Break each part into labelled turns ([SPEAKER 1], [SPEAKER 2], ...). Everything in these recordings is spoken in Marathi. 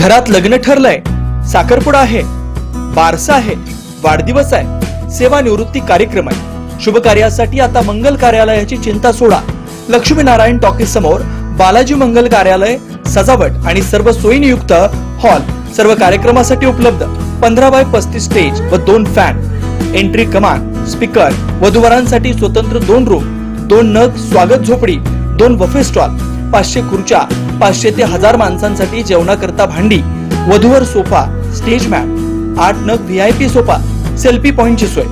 [SPEAKER 1] घरात लग्न ठरलंय. साखरपुडा आहे बारसा आहे वाढदिवस आहे सेवानिवृत्ती कार्यक्रम आहे. शुभ कार्यासाठी आता मंगल कार्यालयाची चिंता सोडा. लक्ष्मीनारायण टॉकीज समोर बालाजी मंगल कार्यालय सजावट आणि सर्व सोयीनियुक्त हॉल सर्व कार्यक्रमासाठी उपलब्ध. पंधरा बाय पस्तीस स्टेज व दोन फॅन. एंट्री कमान स्पीकर वधूवरांसाठी स्वतंत्र दोन रूम दोन नग स्वागत झोपडी दोन वफे स्टॉल. पाचशे खुर्च्या पाचशे ते हजार माणसांसाठी जेवणाकरता भांडी वधूवर सोफा स्टेज मॅट आठ नग V I P sofa selfie पॉइंटची सोय.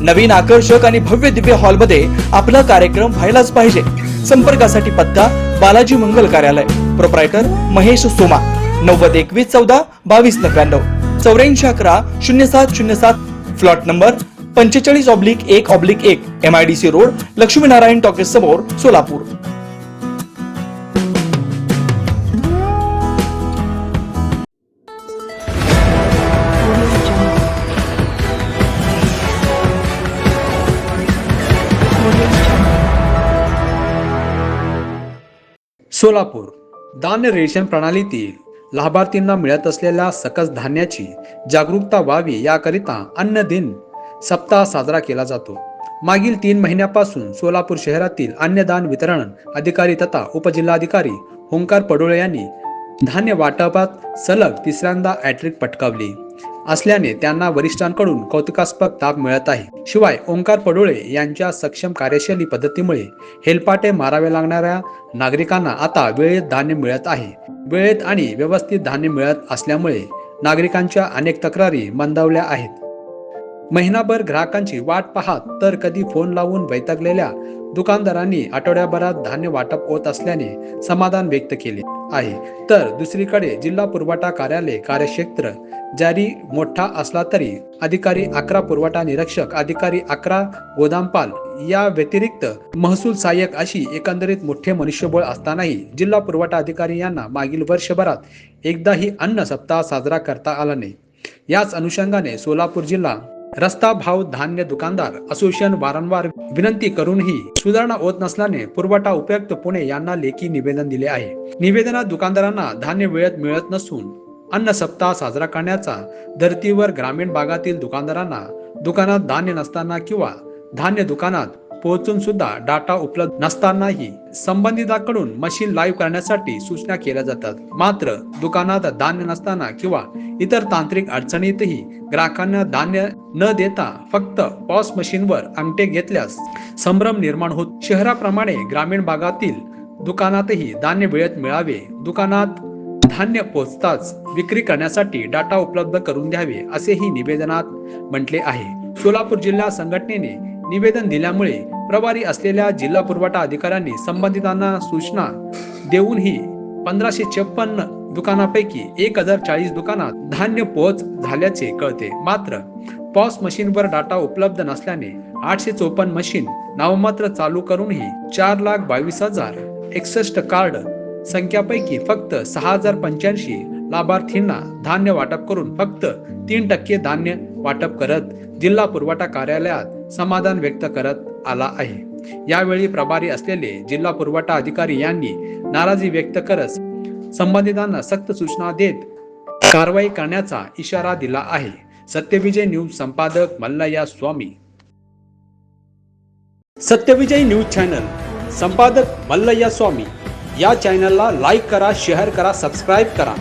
[SPEAKER 1] नवीन आकर्षक आणि भव्य दिव्य हॉलमध्ये आपला कार्यक्रम व्हायलाच पाहिजे. संपर्कासाठी पत्ता बालाजी मंगल कार्यालय. प्रोप्रायटर महेश सोमा. नव्वद एकवीस चौदा बावीस नव्याण्णव. चौऱ्याऐंशी अकरा शून्य सात शून्य सात. फ्लॉट नंबर पंचेचाळीस ऑब्लिक एक ऑब्लिक एक. M I D C road Laxminarayan talkies समोर सोलापूर.
[SPEAKER 2] सोलापूर. धान्य रेशन प्रणालीतील लाभार्थींना मिळत असलेल्या सकस धान्याची जागरूकता व्हावी याकरिता अन्न दिन सप्ताह साजरा केला जातो. मागील तीन महिन्यापासून सोलापूर शहरातील अन्नदान वितरण अधिकारी तथा उपजिल्हाधिकारी ओंकार पडोळे यांनी धान्य वाटपात सलग तिसऱ्यांदा ॲट्रिक पटकावली. असल्याने त्यांना वरिष्ठांकडून कौतुकास्पद ताप मिळत आहे. शिवाय ओंकार पडोळे यांच्या सक्षम कार्यशैली पद्धतीमुळे हेलपाटे मारावे लागणाऱ्या नागरिकांना आता वेळेत धान्य मिळत आहे. वेळेत आणि व्यवस्थित धान्य मिळत असल्यामुळे नागरिकांच्या अनेक तक्रारी मंदावल्या आहेत. महिनाभर ग्राहकांची वाट पाहत तर कधी फोन लावून वैतागलेल्या दुकानदारांनी आठवड्याभरात धान्य वाटप होत असल्याने समाधान व्यक्त केले आहे. तर दुसरीकडे जिल्हा पुरवठा कार्यालय कार्यक्षेत्र जारी मोठा असला तरी अधिकारी अकरा पुरवठा निरीक्षक अधिकारी अकरा गोदामपाल या व्यतिरिक्त महसूल सहाय्यक अशी एकंदरीत मोठे मनुष्यबळ असतानाही जिल्हा पुरवठा अधिकारी यांना मागील वर्षभरात एकदाही अन्न सप्ताह साजरा करता आला नाही. याच अनुषंगाने सोलापूर जिल्हा रस्ता भाव धान्य दुकानदार असोसिएशन वारंवार विनंती करूनही सुधारणा होत नसल्याने पुरवठा उपयुक्त पुणे यांना लेखी निवेदन दिले आहे. निवेदनात दुकानदारांना धान्य वेळेत मिळत नसून अन्न सप्ताह साजरा करण्याचा धर्तीवर ग्रामीण भागातील दुकानदारांना दुकानात धान्य नसताना किंवा धान्य दुकानात पोहोचून सुद्धा डाटा उपलब्ध नसतानाही संबंधिताकडून मशीन लाईव्ह करण्यासाठी सूचना केल्या जातात. मात्र दुकानात धान्य नसताना किंवा इतर तांत्रिक अडचणीतही ग्राहकांना धान्य न देता फक्त पॉस मशीनवर अंगठे घेतल्यास संभ्रम निर्माण होत. शहराप्रमाणे ग्रामीण भागातील दुकानातही धान्य वेळेत मिळावे. दुकानात धान्य पोचताच विक्री करण्यासाठी डाटा उपलब्ध करून द्यावे असेही निवेदनात म्हटले आहे. सोलापूर जिल्हा संघटनेने निवेदन दिल्यामुळे प्रभारी असलेल्या जिल्हा पुरवठा अधिकाऱ्यांनी संबंधितांना सूचना देऊनही पंधराशे छप्पन्न दुकानापैकी एक हजार चाळीस दुकानात धान्य पोहोच झाल्याचे कळते. मात्र पॉस मशीनवर डाटा उपलब्ध नसल्याने आठशे चोपन्न मशीन नाममात्र चालू करूनही चार लाख बावीस हजार एकसष्ट कार्ड संख्यापैकी फक्त सहा हजार पंच्याऐंशी लाभार्थींना धान्य वाटप करून फक्त तीन टक्के धान्य वाटप करत जिल्हा पुरवठा कार्यालयात समाधान व्यक्त करत आला आहे. यावेळी प्रभारी असलेले जिल्हा पुरवठा अधिकारी यांनी नाराजी व्यक्त करत संबंधितांना सक्त सूचना देत कारवाई करण्याचा इशारा दिला आहे. सत्यविजय न्यूज संपादक मल्लया स्वामी. सत्यविजय न्यूज चॅनल संपादक मल्लया स्वामी. या चॅनलला लाईक करा शेअर करा सबस्क्राईब करा.